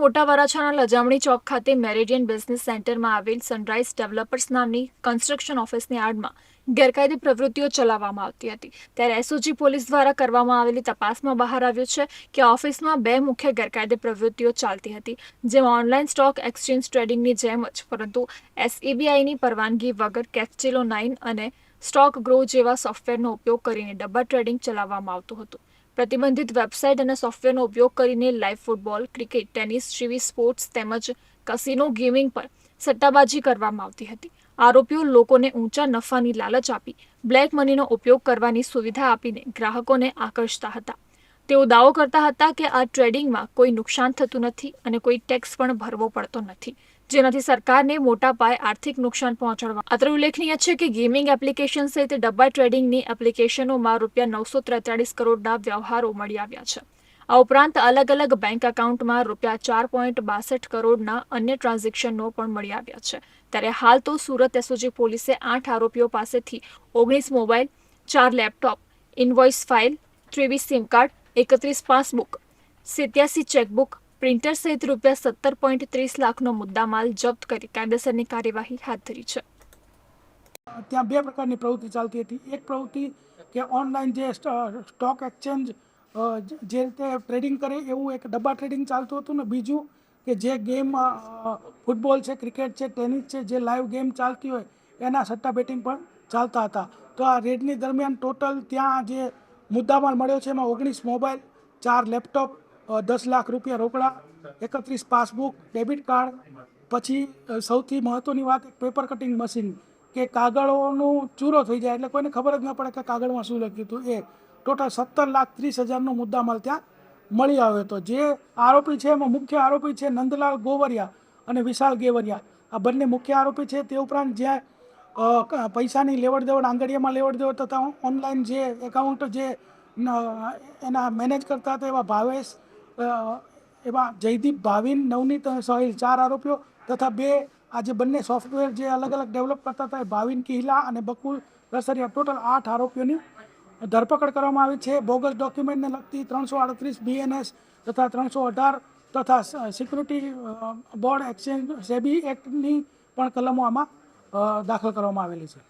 મોટા વરાછાના લજામણી ચોક ખાતે Meridien business સેન્ટરમાં આવેલ સનરાઇઝ ડેવલપર્સ નામની કન્સ્ટ્રક્શન ઓફિસની આડમાં ગેરકાયદે પ્રવૃત્તિઓ ચલાવવામાં આવતી હતી. ત્યારે એસઓજી પોલીસ દ્વારા કરવામાં આવેલી તપાસમાં બહાર આવ્યું છે કે ઓફિસમાં બે મુખ્ય ગેરકાયદે પ્રવૃત્તિઓ ચાલતી હતી, જેમાં ઓનલાઈન સ્ટોક એક્સચેન્જ ટ્રેડિંગની જેમ જ, પરંતુ એસઈબીઆઈની પરવાનગી વગર કેપ્ચેલો નાઇન અને સ્ટોક ગ્રો જેવા સોફ્ટવેરનો ઉપયોગ કરીને ડબ્બા ટ્રેડિંગ ચલાવવામાં આવતું હતું. પ્રતિબંધિત વેબસાઇટ અને સોફ્ટવેરનો ઉપયોગ કરીને લાઇવ ફૂટબોલ, ક્રિકેટ, ટેનિસ જેવી સ્પોર્ટ્સ તેમજ કસિનો ગેમિંગ પર સટ્ટાબાજી કરવામાં આવતી હતી. આરોપીઓ લોકોને ઊંચા નફાની લાલચ આપી, બ્લેક મનીનો ઉપયોગ કરવાની સુવિધા આપીને ગ્રાહકોને આકર્ષતા હતા. તેઓ દાવો કરતા હતા કે આ ટ્રેડિંગમાં કોઈ નુકસાન થતું નથી અને કોઈ ટેક્સ પણ ભરવો પડતો નથી. જેનાથી સરકારને મોટા પાયે આર્થિક નુકસાન પહોંચાડવા. અત્રે ઉલ્લેખનીય છે કે ગેમિંગ એપ્લિકેશન સહિત ડબ્બા ટ્રેડિંગની એપ્લિકેશનોમાં રૂપિયા નવસો ત્રેતાળીસ કરોડના વ્યવહારો મળી આવ્યા છે. આ ઉપરાંત અલગ અલગ બેંક એકાઉન્ટમાં રૂપિયા ચાર પોઈન્ટ બાસઠ કરોડના અન્ય ટ્રાન્ઝેક્શનો પણ મળી આવ્યા છે. ત્યારે હાલ તો સુરત એસઓજી પોલીસે આઠ આરોપીઓ પાસેથી ઓગણીસ મોબાઈલ, ચાર લેપટોપ, ઇનવોઇસ ફાઇલ, ત્રેવીસ સિમ કાર્ડ, એકત્રીસ પાસબુક, સિત્યાસી ચેકબુક પ્રિન્ટર સહિત રૂપિયા સત્તર પોઈન્ટ ત્રીસ લાખનો મુદ્દામાલ જપ્ત કરી કાયદેસરની કાર્યવાહી હાથ ધરી છે. ત્યાં બે પ્રકારની પ્રવૃત્તિ ચાલતી હતી. એક પ્રવૃત્તિ કે ઓનલાઈન જે સ્ટોક એક્સચેન્જ જે રીતે ટ્રેડિંગ કરે એવું એક ડબ્બા ટ્રેડિંગ ચાલતું હતું ને બીજું કે જે ગેમ ફૂટબોલ છે, ક્રિકેટ છે, ટેનિસ છે, જે લાઈવ ગેમ ચાલતી હોય એના સટ્ટા બેટિંગ પણ ચાલતા હતા. તો આ રેડની દરમિયાન ટોટલ ત્યાં જે મુદ્દામાલ મળ્યો છે એમાં ઓગણીસ મોબાઈલ, ચાર લેપટોપ દસ લાખ રૂપિયા રોકડા, એકત્રીસ પાસબુક, ડેબિટ કાર્ડ, પછી સૌથી મહત્ત્વની વાત એક પેપર કટિંગ મશીન કે કાગળોનું ચૂરો થઈ જાય એટલે કોઈને ખબર જ ન પડે કે કાગળમાં શું લખ્યું હતું. એ ટોટલ સત્તર લાખ ત્રીસ હજારનો મુદ્દામાલ ત્યાં મળી આવ્યો હતો. જે આરોપી છે એમાં મુખ્ય આરોપી છે નંદલાલ ગોવરિયા અને વિશાલ ગેવરિયા. આ બંને મુખ્ય આરોપી છે. તે ઉપરાંત જ્યાં પૈસાની લેવડ દેવડ આંગળીયામાં લેવડ દેવડ થતા ઓનલાઈન જે એકાઉન્ટ જે એના મેનેજ કરતા હતા એવા ભાવેશ એવા જયદીપ ભાવિન, નવનીત અને ચાર આરોપીઓ તથા બે આ જે બંને સોફ્ટવેર જે અલગ અલગ ડેવલપ કરતા હતા એ ભાવિન કિહલા અને બકુલ રસરિયા ટોટલ આઠ આરોપીઓની ધરપકડ કરવામાં આવી છે. બોગસ ડોક્યુમેન્ટને લગતી ત્રણસો આડત્રીસ બીએનએસ તથા ત્રણસો અઢાર તથા સિક્યુરિટી બોર્ડ એક્સચેન્જ સેબી એક્ટની પણ કલમો આમાં દાખલ કરવામાં આવેલી છે.